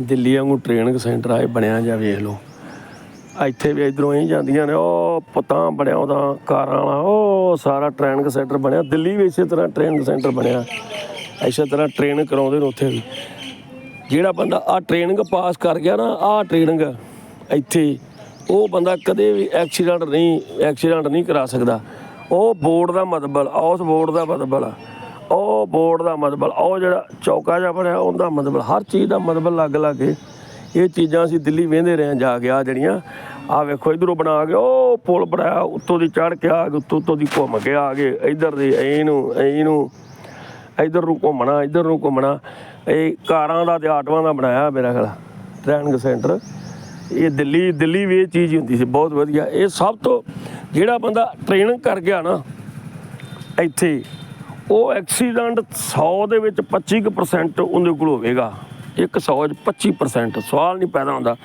ਦਿੱਲੀ ਵਾਂਗੂ training centre ਆਏ ਬਣਿਆ ਜਾ ਵੇਖ ਲਓ। ਇੱਥੇ ਵੀ ਇਧਰੋਂ ਹੀ ਜਾਂਦੀਆਂ ਨੇ, ਉਹ ਪਤਾ ਬਣਿਆ ਉਹਦਾ, ਕਾਰਾਂ ਵਾਲਾ, ਉਹ ਸਾਰਾ ਟ੍ਰੇਨਿੰਗ ਸੈਂਟਰ ਬਣਿਆ। ਦਿੱਲੀ ਵੀ ਇਸੇ ਤਰ੍ਹਾਂ ਟ੍ਰੇਨਿੰਗ ਸੈਂਟਰ ਬਣਿਆ। ਇਸੇ ਤਰ੍ਹਾਂ ਟ੍ਰੇਨਿੰਗ ਕਰਾਉਂਦੇ ਨੇ ਉੱਥੇ ਵੀ। ਜਿਹੜਾ ਬੰਦਾ ਆ ਟ੍ਰੇਨਿੰਗ ਪਾਸ ਕਰ ਗਿਆ ਨਾ ਆ ਟ੍ਰੇਨਿੰਗ ਇੱਥੇ, ਉਹ ਬੰਦਾ ਕਦੇ ਵੀ ਐਕਸੀਡੈਂਟ ਨਹੀਂ ਐਕਸੀਡੈਂਟ ਨਹੀਂ ਕਰਾ ਸਕਦਾ। ਉਹ ਬੋਰਡ ਦਾ ਮਤਲਬ ਉਸ ਬੋਰਡ ਦਾ ਮਤਲਬ ਉਹ ਬੋਰਡ ਦਾ ਮਤਲਬ, ਉਹ ਜਿਹੜਾ ਚੌਕਾ ਜਿਹਾ ਬਣਿਆ, ਉਹਦਾ ਮਤਲਬ ਹਰ ਚੀਜ਼ ਦਾ ਮਤਲਬ ਲੱਗ ਲੱਗ ਕੇ ਇਹ ਚੀਜ਼ਾਂ ਅਸੀਂ ਦਿੱਲੀ ਵੇਂਦੇ ਰਹੇ ਜਾ ਕੇ ਆ ਜਿਹੜੀਆਂ ਆ ਵੇਖੋ, ਇਧਰੋਂ ਬਣਾ ਕੇ, ਉਹ ਪੁਲ ਬਣਾਇਆ, ਉੱਤੋਂ ਦੀ ਚੜ ਕੇ ਆ ਗਏ ਉੱਤੋਂ ਉੱਤੋਂ ਦੀ ਘੁੰਮ ਕੇ ਆ ਗਏ, ਇਧਰ ਦੇ ਇਹਨੂੰ ਇਹਨੂੰ ਇਧਰ ਨੂੰ ਘੁੰਮਣਾ, ਇਧਰ ਨੂੰ ਘੁੰਮਣਾ, ਇਹ ਕਾਰਾਂ ਦਾ ਤੇ ਆਟੋਆਂ ਦਾ ਬਣਾਇਆ ਮੇਰਾ ਖਿਆਲ ਟ੍ਰੇਨਿੰਗ ਸੈਂਟਰ, ਇਹ ਦਿੱਲੀ ਦਿੱਲੀ ਵੀ ਇਹ ਚੀਜ਼ ਹੁੰਦੀ ਸੀ, ਬਹੁਤ ਵਧੀਆ, ਇਹ ਸਭ ਤੋਂ ਜਿਹੜਾ ਬੰਦਾ ਟ੍ਰੇਨਿੰਗ ਕਰ ਗਿਆ ਨਾ ਇੱਥੇ ਉਹ ਐਕਸੀਡੈਂਟ 100 ਦੇ ਵਿੱਚ 25% ਕੁ percent ਉਹਦੇ ਕੋਲ ਹੋਵੇਗਾ। ਇੱਕ 100 ਚ 25% ਸਵਾਲ ਨਹੀਂ ਪੈਦਾ ਹੁੰਦਾ।